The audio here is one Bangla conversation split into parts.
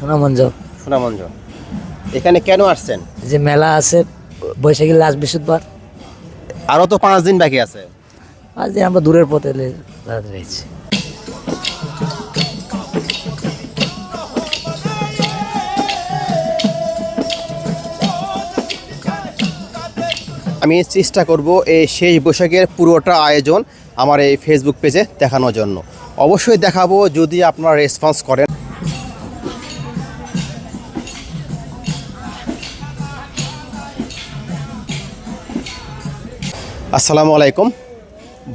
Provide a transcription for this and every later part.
সুনামঞ্জ। সুনামঞ্জ। এখানে কেন আসছেন? যে মেলা আছে বৈশাখী লাস্ট বৃহস্পতিবার। আরও তো পাঁচ দিন বাকি আছে। আজ যে আমরা দূরের পথে লে- রয়েছি। আমি চেষ্টা করব এই শেষ বৈশাখের পুরোটা আয়োজন আমার এই ফেসবুক পেজে দেখানোর জন্য। অবশ্যই দেখাবো যদি আপনারা রেসপন্স করেন। আসসালামু আলাইকুম।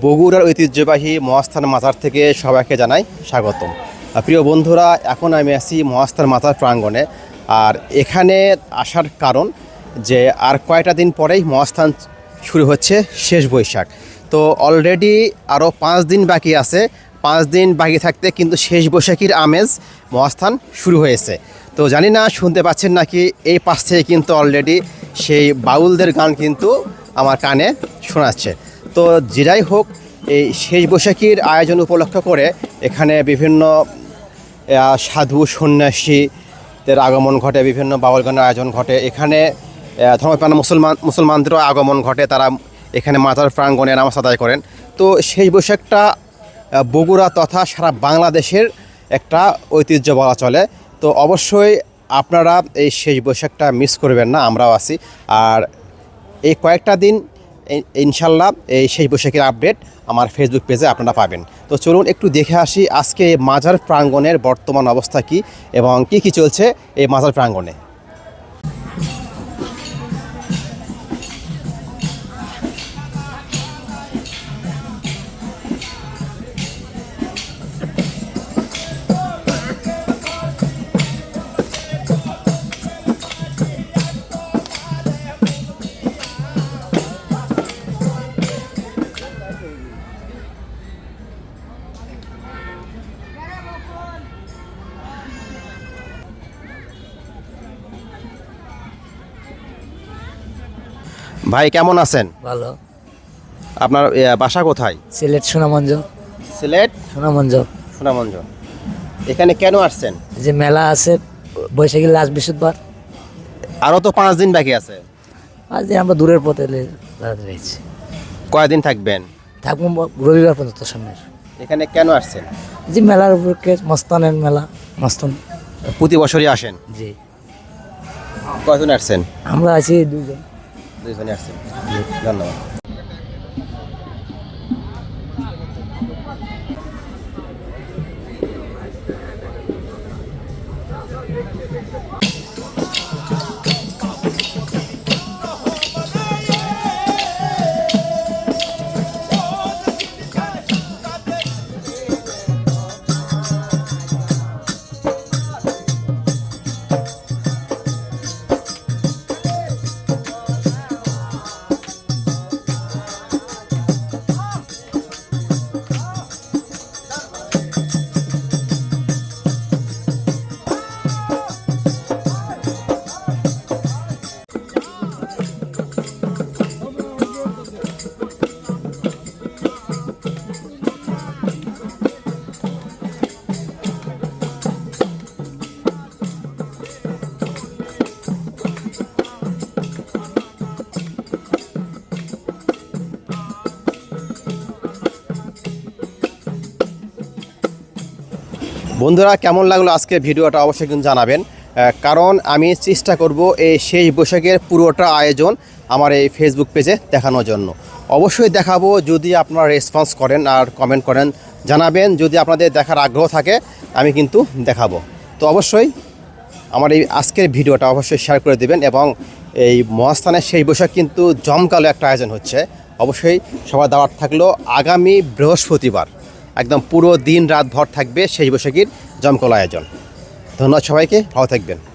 বগুড়ার ঐতিহ্যবাহী মহাস্থান মাজার থেকে সবাইকে জানাই স্বাগতম। প্রিয় বন্ধুরা, এখন আমি আছি মহাস্থান মাজার প্রাঙ্গণে। আর এখানে আসার কারণ যে আর কয়টা দিন পরেই মহাস্থান শুরু হচ্ছে শেষ বৈশাখ। তো অলরেডি আরও পাঁচ দিন বাকি আছে। পাঁচ দিন বাকি থাকতে কিন্তু শেষ বৈশাখীর আমেজ মহাস্থান শুরু হয়েছে। তো জানি না, শুনতে পাচ্ছেন নাকি, এই পাশ থেকে কিন্তু অলরেডি সেই বাউলদের গান কিন্তু আমার কানে শোনাচ্ছে। তো যেটাই হোক, এই শেষ বৈশাখীর আয়োজন উপলক্ষ করে এখানে বিভিন্ন সাধু সন্ন্যাসীদের আগমন ঘটে, বিভিন্ন বাউল গানের আয়োজন ঘটে। এখানে ধর্মপ্রাণ মুসলমান, মুসলমানদেরও আগমন ঘটে। তারা এখানে মাজার প্রাঙ্গণে নামাজ আদায় করেন। তো শেষ বৈশাখটা বগুড়া তথা সারা বাংলাদেশের একটা ঐতিহ্য বলা চলে। তো অবশ্যই আপনারা এই শেষ বৈশাখটা মিস করবেন না, আমরাও আছি। আর এই কয়েকটা দিন ইনশাল্লাহ এই শেষ বৈশাখের আপডেট আমার ফেসবুক পেজে আপনারা পাবেন। তো চলুন একটু দেখে আসি আজকে মাজার প্রাঙ্গণের বর্তমান অবস্থা কি এবং কি কি চলছে এই মাজার প্রাঙ্গণে। ভাই কেমন আছেন? ভালো। আপনার এ, বাসা কোথায়? সিলেট সুনামঞ্জ সিলেট? সুনামঞ্জ সুনামঞ্জ এখানে কেন আসছেন? যে মেলা আছে বৈশাখী লাস্ট বৃহস্পতিবার। আরও তো পাঁচ দিন বাকি আছে। আজ যে আমরা দূরের পথে লে- রয়েছি। কয়দিন থাকবেন? থাকব ব- রবিবার পর্যন্ত সামনের। এখানে কেন আসছেন? যে মেলার উপলক্ষে মস্তানের মেলা মস্তান। প্রতি বছরই আসেন? জি। কয়জন আসছেন? আমরা আছি দুজন দুইজনে আসছেন ধন্যবাদ বন্ধুরা, কেমন লাগল আজকে ভিডিওটা অবশ্যই কিন্তু জানাবেন। কারণ আমি চেষ্টা করব এই শেষ বৈশাখের পুরোটা আয়োজন আমার এই ফেসবুক পেজে দেখানোর জন্য। অবশ্যই দেখাবো, যদি আপনারা রেসপন্স করেন আর কমেন্ট করেন, জানাবেন। যদি আপনাদের দেখার আগ্রহ থাকে, আমি কিন্তু দেখাবো। তো অবশ্যই আমার এই আজকের ভিডিওটা অবশ্যই শেয়ার করে দেবেন এবং এই মহাস্থানের সেই বৈশাখ কিন্তু জমকালো একটা আয়োজন হচ্ছে। অবশ্যই সবার দাওয়াত থাকল আগামী বৃহস্পতিবার। একদম পুরো দিন রাত ভর থাকবে শেষ বৈশাখীর জমকলা আয়োজন। ধন্যবাদ সবাইকে ভালো থাকবেন।